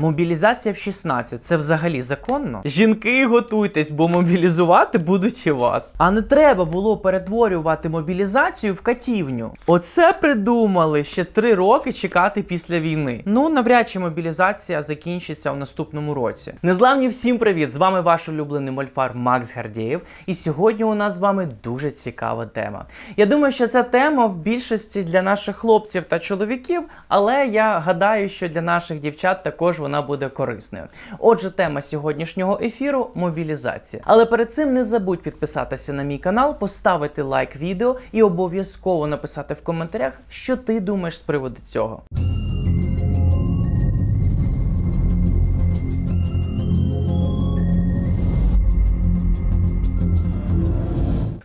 Мобілізація в 16 це взагалі законно? Жінки, готуйтесь, бо мобілізувати будуть і вас. А не треба було перетворювати мобілізацію в катівню. Оце придумали ще три роки чекати після війни. Ну навряд чи мобілізація закінчиться в наступному році. Незламні всім привіт! З вами ваш улюблений мольфар Макс Гардієв. І сьогодні у нас з вами дуже цікава тема. Я думаю, що ця тема в більшості для наших хлопців та чоловіків, але я гадаю, що для наших дівчат також вона буде корисною. Отже, тема сьогоднішнього ефіру мобілізація. Але перед цим не забудь підписатися на мій канал, поставити лайк відео і обов'язково написати в коментарях, що ти думаєш з приводу цього.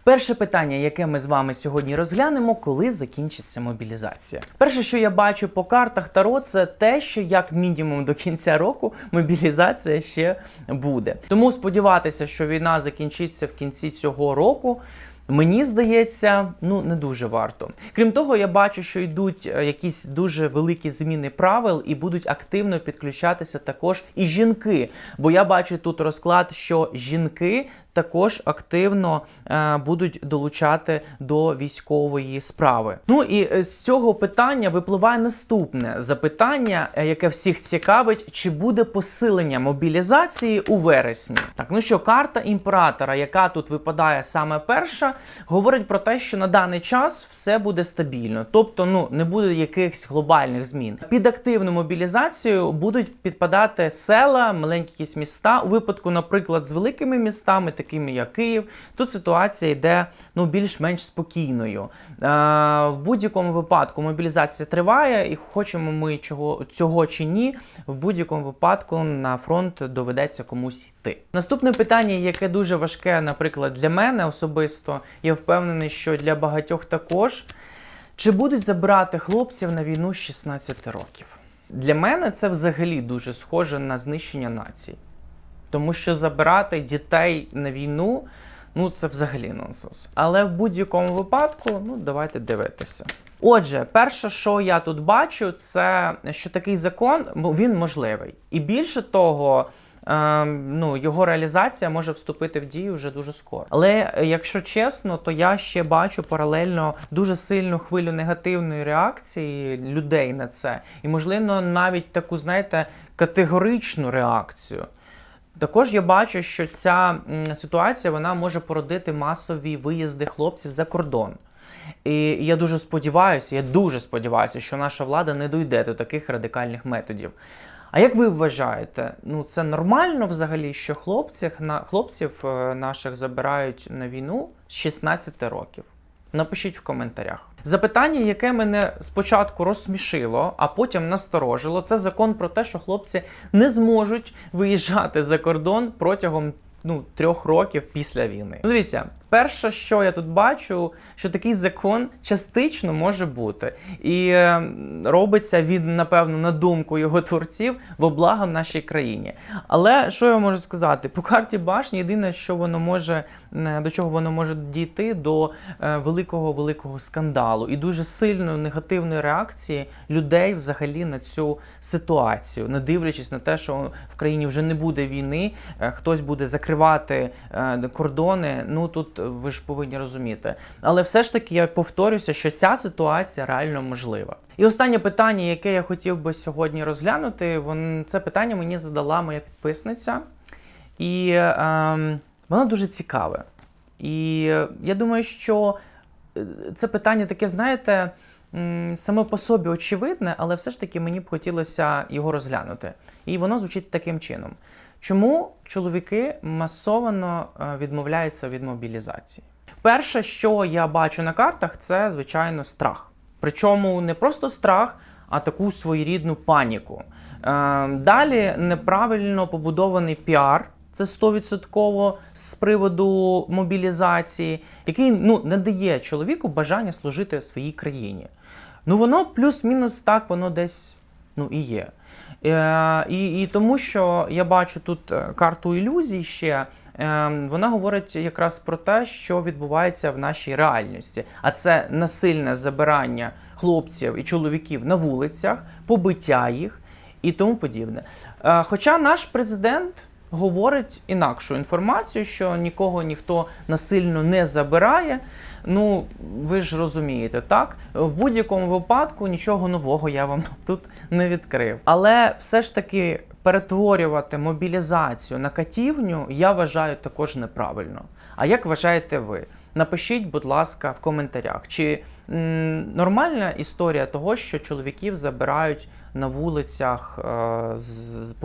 Перше питання, яке ми з вами сьогодні розглянемо, коли закінчиться мобілізація. Перше, що я бачу по картах Таро, це те, що як мінімум до кінця року мобілізація ще буде. Тому сподіватися, що війна закінчиться в кінці цього року. Мені здається, ну не дуже варто. Крім того, я бачу, що йдуть е, якісь дуже великі зміни правил і будуть активно підключатися також і жінки. Бо я бачу тут розклад, що жінки також активно е, будуть долучати до військової справи. Ну і е, з цього питання випливає наступне запитання, е, яке всіх цікавить: чи буде посилення мобілізації у вересні? Так, ну що карта імператора, яка тут випадає саме перша, говорить про те, що на даний час все буде стабільно, тобто ну не буде якихось глобальних змін. Під активну мобілізацію будуть підпадати села, маленькі якісь міста. У випадку, наприклад, з великими містами, такими як Київ, тут ситуація йде ну більш-менш спокійною. Е, в будь-якому випадку мобілізація триває, і хочемо ми чого цього чи ні, в будь-якому випадку на фронт доведеться комусь йти. Наступне питання, яке дуже важке, наприклад, для мене особисто, я впевнений, що для багатьох також. Чи будуть забирати хлопців на війну з 16 років? Для мене це взагалі дуже схоже на знищення нації. Тому що забирати дітей на війну, ну це взагалі нонсенс. Але в будь-якому випадку, ну давайте дивитися. Отже, перше, що я тут бачу, це що такий закон він можливий. І більше того, ну, його реалізація може вступити в дію вже дуже скоро. Але е, якщо чесно, то я ще бачу паралельно дуже сильну хвилю негативної реакції людей на це, і можливо навіть таку, знаєте, категоричну реакцію. Також я бачу, що ця ситуація вона може породити масові виїзди хлопців за кордон. І я дуже сподіваюся, я дуже сподіваюся, що наша влада не дойде до таких радикальних методів. А як ви вважаєте, ну це нормально взагалі, що хлопців, на, хлопців е, наших забирають на війну з 16 років? Напишіть в коментарях. Запитання, яке мене спочатку розсмішило, а потім насторожило, це закон про те, що хлопці не зможуть виїжджати за кордон протягом ну, трьох років після війни. Ну, Дивіться, перше, що я тут бачу, що такий закон частично може бути, і е, робиться він, напевно, на думку його творців во благо нашій країні. Але що я можу сказати? По карті башні єдине, що воно може до чого воно може дійти до е, великого великого скандалу і дуже сильної негативної реакції людей взагалі на цю ситуацію, не дивлячись на те, що в країні вже не буде війни, е, хтось буде закривати кордони. Ну тут ви ж повинні розуміти. Але все ж таки я повторюся, що ця ситуація реально можлива. І останнє питання, яке я хотів би сьогодні розглянути, вон, це питання мені задала моя підписниця, і ем, воно дуже цікаве. І е, я думаю, що е, це питання таке, знаєте, саме по собі очевидне, але все ж таки мені б хотілося його розглянути. І воно звучить таким чином. Чому чоловіки масовано е, відмовляються від мобілізації? Перше, що я бачу на картах, це звичайно страх. Причому не просто страх, а таку своєрідну паніку. Е, Далі неправильно побудований піар. Це 100% з приводу мобілізації, який ну не дає чоловіку бажання служити своїй країні. Ну воно плюс-мінус так, воно десь ну і є. Е, і, і тому, що я бачу тут е, карту ілюзій ще. е, Вона говорить якраз про те, що відбувається в нашій реальності, а це насильне забирання хлопців і чоловіків на вулицях, побиття їх, і тому подібне. Хоча наш президент говорить інакшу інформацію, що нікого ніхто насильно не забирає. Ну, ви ж розумієте, так? В будь-якому випадку нічого нового я вам тут не відкрив. Але все ж таки перетворювати мобілізацію на катівню я вважаю також неправильно. А як вважаєте ви? Напишіть, будь ласка, в коментарях, чи нормальна історія того, що чоловіків забирають на вулицях е, з,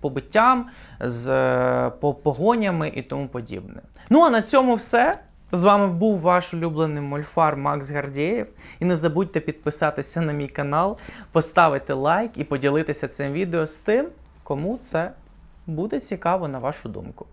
побиттям, з е, по- погонями і тому подібне. Ну а на цьому все. З вами був ваш улюблений мольфар Макс Гардієв. І не забудьте підписатися на мій канал, поставити лайк і поділитися цим відео з тим, кому це буде цікаво на вашу думку.